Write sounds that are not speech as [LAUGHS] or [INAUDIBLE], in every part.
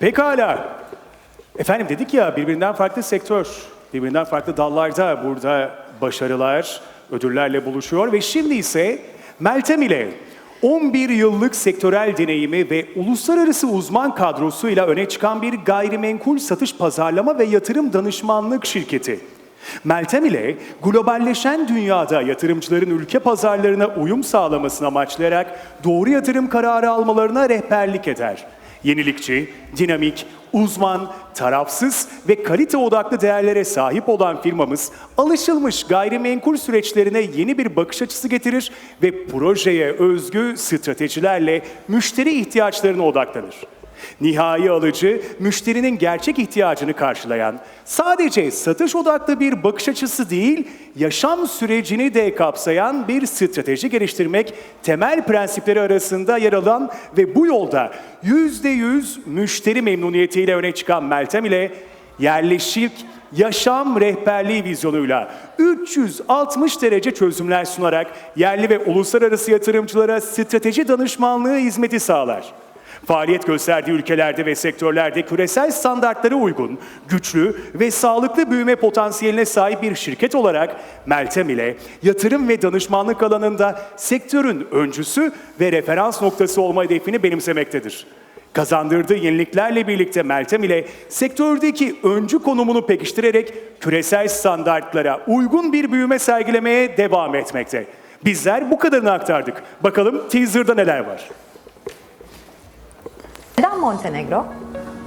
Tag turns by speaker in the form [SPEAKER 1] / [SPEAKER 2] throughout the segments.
[SPEAKER 1] Pekala. Efendim dedik ya birbirinden farklı sektör, birbirinden farklı dallarda burada başarılar, ödüllerle buluşuyor ve şimdi ise Meltem ile 11 yıllık sektörel deneyimi ve uluslararası uzman kadrosuyla öne çıkan bir gayrimenkul satış pazarlama ve yatırım danışmanlık şirketi. Meltem ile globalleşen dünyada yatırımcıların ülke pazarlarına uyum sağlamasını amaçlayarak doğru yatırım kararı almalarına rehberlik eder. Yenilikçi, dinamik, uzman, tarafsız ve kalite odaklı değerlere sahip olan firmamız alışılmış gayrimenkul süreçlerine yeni bir bakış açısı getirir ve projeye özgü stratejilerle müşteri ihtiyaçlarına odaklanır. Nihai alıcı, müşterinin gerçek ihtiyacını karşılayan, sadece satış odaklı bir bakış açısı değil, yaşam sürecini de kapsayan bir strateji geliştirmek temel prensipleri arasında yer alan ve bu yolda %100 müşteri memnuniyetiyle öne çıkan Meltem ile yerleşik yaşam rehberliği vizyonuyla 360 derece çözümler sunarak yerli ve uluslararası yatırımcılara strateji danışmanlığı hizmeti sağlar. Faaliyet gösterdiği ülkelerde ve sektörlerde küresel standartlara uygun, güçlü ve sağlıklı büyüme potansiyeline sahip bir şirket olarak Meltem ile yatırım ve danışmanlık alanında sektörün öncüsü ve referans noktası olma hedefini benimsemektedir. Kazandırdığı yeniliklerle birlikte Meltem ile sektördeki öncü konumunu pekiştirerek küresel standartlara uygun bir büyüme sergilemeye devam etmekte. Bizler bu kadarını aktardık. Bakalım teaser'da neler var?
[SPEAKER 2] Montenegro?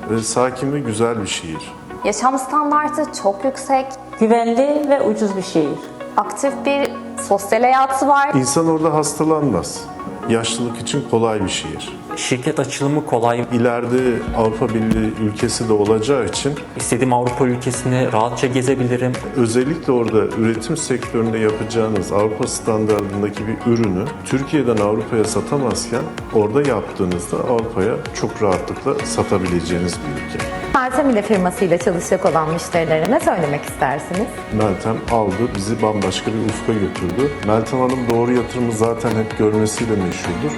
[SPEAKER 3] Ve sakin ve güzel bir şehir.
[SPEAKER 4] Yaşam standartı çok yüksek,
[SPEAKER 5] Güvenli ve ucuz bir şehir.
[SPEAKER 4] aktif bir sosyal hayatı var.
[SPEAKER 3] İnsan orada hastalanmaz. Yaşlılık için kolay bir şehir.
[SPEAKER 5] Şirket açılımı kolay.
[SPEAKER 3] İleride Avrupa Birliği ülkesi de olacağı için
[SPEAKER 5] İstediğim Avrupa ülkesini rahatça gezebilirim.
[SPEAKER 3] özellikle orada üretim sektöründe yapacağınız Avrupa standartındaki bir ürünü Türkiye'den Avrupa'ya satamazken orada yaptığınızda Avrupa'ya çok rahatlıkla satabileceğiniz bir ülke.
[SPEAKER 2] Meltem firmasıyla çalışacak olan müşterilere ne söylemek istersiniz?
[SPEAKER 3] Meltem aldı, bizi bambaşka bir ufka götürdü. Meltem Hanım doğru yatırımı zaten hep görmesiyle meşhurdur.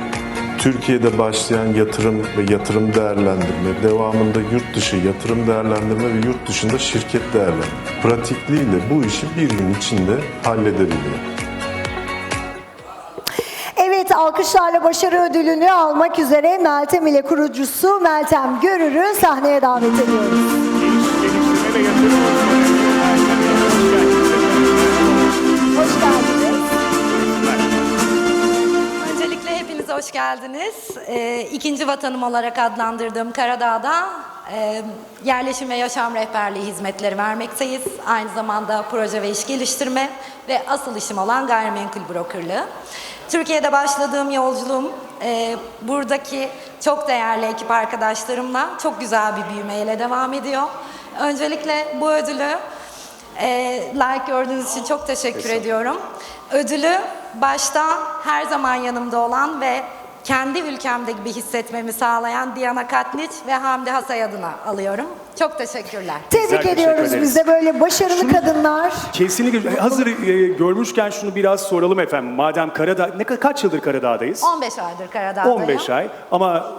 [SPEAKER 3] Türkiye'de başlayan yatırım ve yatırım değerlendirme, devamında yurt dışı yatırım değerlendirme ve yurt dışında şirket değerlendirme. Pratikliğiyle bu işi bir gün içinde halledebiliyor.
[SPEAKER 6] Evet alkışlarla başarı ödülünü almak üzere Meltem ile kurucusu Meltem Görür'ü sahneye davet ediyoruz.
[SPEAKER 1] Geliştirme ve yatırım
[SPEAKER 6] Hoş geldiniz.
[SPEAKER 7] Öncelikle hepinize hoş geldiniz. Ee, ikinci vatanım olarak adlandırdığım Karadağ'da e, yerleşim ve yaşam rehberliği hizmetleri vermekteyiz. Aynı zamanda proje ve iş geliştirme ve asıl işim olan gayrimenkul brokerlığı. Türkiye'de başladığım yolculuğum e, buradaki çok değerli ekip arkadaşlarımla çok güzel bir büyümeyle devam ediyor. Öncelikle bu ödülü e, layık gördüğünüz için çok teşekkür ediyorum. Ödülü başta her zaman yanımda olan ve kendi ülkemde gibi hissetmemi sağlayan Diana Katniç ve Hamdi Hasay adına alıyorum. Çok teşekkürler.
[SPEAKER 6] Tebrik
[SPEAKER 1] teşekkür
[SPEAKER 6] ediyoruz
[SPEAKER 1] ederiz.
[SPEAKER 6] biz de böyle başarılı kadınlar.
[SPEAKER 1] Kesinlikle. Hazır e, görmüşken şunu biraz soralım efendim. Madem Karadağ, ne ka- kaç yıldır Karadağ'dayız?
[SPEAKER 7] 15 aydır Karadağ'dayım.
[SPEAKER 1] 15 ay. Ama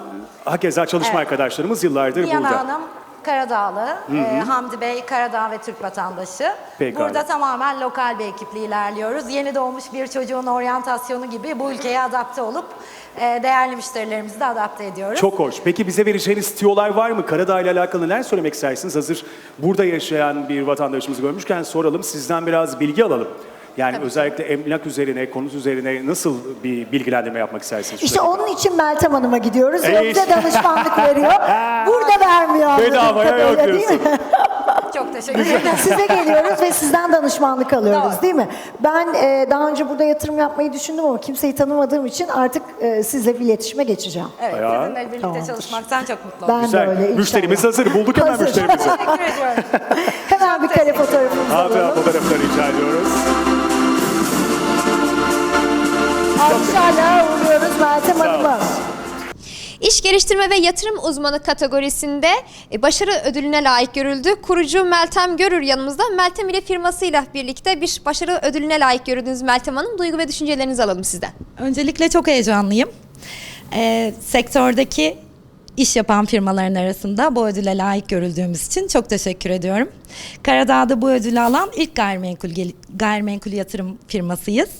[SPEAKER 1] hakeza çalışma
[SPEAKER 7] Evet.
[SPEAKER 1] arkadaşlarımız yıllardır
[SPEAKER 7] Diana
[SPEAKER 1] burada.
[SPEAKER 7] Hanım Karadağlı, e, Hamdi Bey Karadağ ve Türk vatandaşı.
[SPEAKER 1] Pekala.
[SPEAKER 7] Burada tamamen lokal bir ekiple ilerliyoruz. Yeni doğmuş bir çocuğun oryantasyonu gibi bu ülkeye adapte olup e, değerli müşterilerimizi de adapte ediyoruz.
[SPEAKER 1] Çok hoş. Peki bize vereceğiniz tiyolar var mı? Karadağ ile alakalı neler söylemek istersiniz? Hazır burada yaşayan bir vatandaşımızı görmüşken soralım. Sizden biraz bilgi alalım. Yani
[SPEAKER 7] Tabii
[SPEAKER 1] özellikle emlak üzerine, konut üzerine nasıl bir bilgilendirme yapmak istersiniz?
[SPEAKER 6] İşte
[SPEAKER 1] Şurada.
[SPEAKER 6] onun için Meltem Hanım'a gidiyoruz. O
[SPEAKER 1] Evet.
[SPEAKER 6] bize danışmanlık veriyor. [LAUGHS] Burada vermiyor
[SPEAKER 1] Bedavaya yok diyorsun. [LAUGHS]
[SPEAKER 7] Çok teşekkür ederim.
[SPEAKER 6] Size geliyoruz ve sizden danışmanlık alıyoruz
[SPEAKER 7] Doğru.
[SPEAKER 6] değil mi? Ben e, daha önce burada yatırım yapmayı düşündüm ama kimseyi tanımadığım için artık e, sizle bir iletişime geçeceğim.
[SPEAKER 7] Evet,
[SPEAKER 1] Ya.
[SPEAKER 7] sizinle birlikte
[SPEAKER 6] Tamamdır.
[SPEAKER 7] çalışmaktan çok mutlu oldum.
[SPEAKER 6] Ben
[SPEAKER 1] Güzel.
[SPEAKER 6] de öyle inşallah.
[SPEAKER 1] Müşterimiz hazır. Bulduk hemen
[SPEAKER 6] Hazır.
[SPEAKER 1] müşterimizi.
[SPEAKER 7] Teşekkür ediyorum. [LAUGHS]
[SPEAKER 6] Hemen bir kare fotoğrafımızı
[SPEAKER 1] Hatıra
[SPEAKER 6] alalım.
[SPEAKER 1] fotoğrafları rica ediyoruz.
[SPEAKER 6] Alkışlarla uğurluyoruz Meltem. Hanım'ı.
[SPEAKER 8] İş geliştirme ve yatırım uzmanı kategorisinde e, başarı ödülüne layık görüldü. Kurucu Meltem Görür yanımızda. Meltem ile firmasıyla birlikte bir başarı ödülüne layık görüldünüz Meltem Hanım. Duygu ve düşüncelerinizi alalım sizden.
[SPEAKER 7] Öncelikle çok heyecanlıyım. Ee, sektördeki iş yapan firmaların arasında bu ödüle layık görüldüğümüz için çok teşekkür ediyorum. Karadağ'da bu ödülü alan ilk gayrimenkul, gayrimenkul yatırım firmasıyız.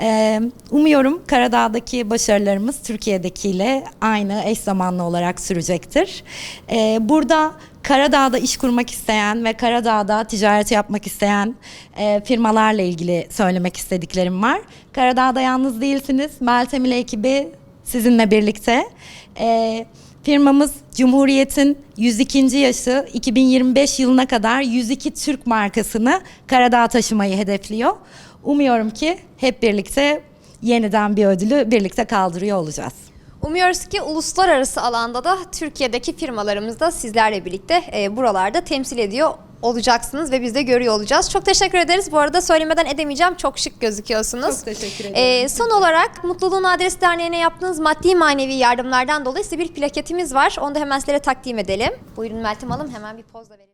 [SPEAKER 7] Ee, umuyorum Karadağ'daki başarılarımız Türkiye'dekiyle aynı eş zamanlı olarak sürecektir. Ee, burada Karadağ'da iş kurmak isteyen ve Karadağ'da ticaret yapmak isteyen e, firmalarla ilgili söylemek istediklerim var. Karadağ'da yalnız değilsiniz. Meltem ile ekibi sizinle birlikte. E, firmamız Cumhuriyet'in 102. yaşı 2025 yılına kadar 102 Türk markasını Karadağ'a taşımayı hedefliyor. Umuyorum ki hep birlikte yeniden bir ödülü birlikte kaldırıyor olacağız.
[SPEAKER 8] Umuyoruz ki uluslararası alanda da Türkiye'deki firmalarımız da sizlerle birlikte e, buralarda temsil ediyor olacaksınız ve biz de görüyor olacağız. Çok teşekkür ederiz. Bu arada söylemeden edemeyeceğim. Çok şık gözüküyorsunuz.
[SPEAKER 7] Çok teşekkür ederim.
[SPEAKER 8] E, son olarak Mutluluğun Adresi Derneği'ne yaptığınız maddi manevi yardımlardan dolayı size bir plaketimiz var. Onu da hemen sizlere takdim edelim. Buyurun Meltem Hanım hemen bir poz da verelim.